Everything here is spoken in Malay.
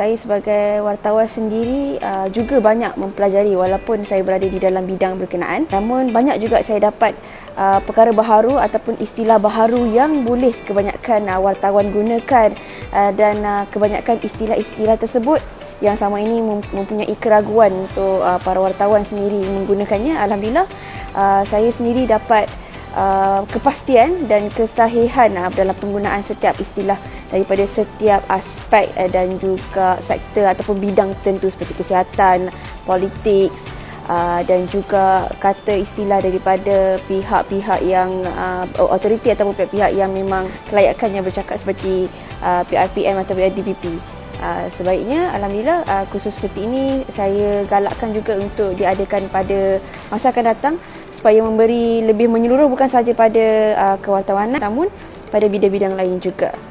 Saya sebagai wartawan sendiri uh, juga banyak mempelajari walaupun saya berada di dalam bidang berkenaan. Namun banyak juga saya dapat uh, perkara baharu ataupun istilah baharu yang boleh kebanyakan uh, wartawan gunakan uh, dan uh, kebanyakan istilah-istilah tersebut yang sama ini mempunyai keraguan untuk uh, para wartawan sendiri menggunakannya. Alhamdulillah uh, saya sendiri dapat uh, kepastian dan kesahihan uh, dalam penggunaan setiap istilah daripada setiap aspek uh, dan juga sektor ataupun bidang tertentu seperti kesihatan, politik uh, dan juga kata istilah daripada pihak-pihak yang uh, autoriti ataupun pihak-pihak yang memang kelayakannya bercakap seperti uh, PRPM atau DPP. Uh, sebaiknya alhamdulillah uh, khusus seperti ini saya galakkan juga untuk diadakan pada masa akan datang supaya memberi lebih menyeluruh bukan sahaja pada uh, kewartawanan namun pada bidang-bidang lain juga.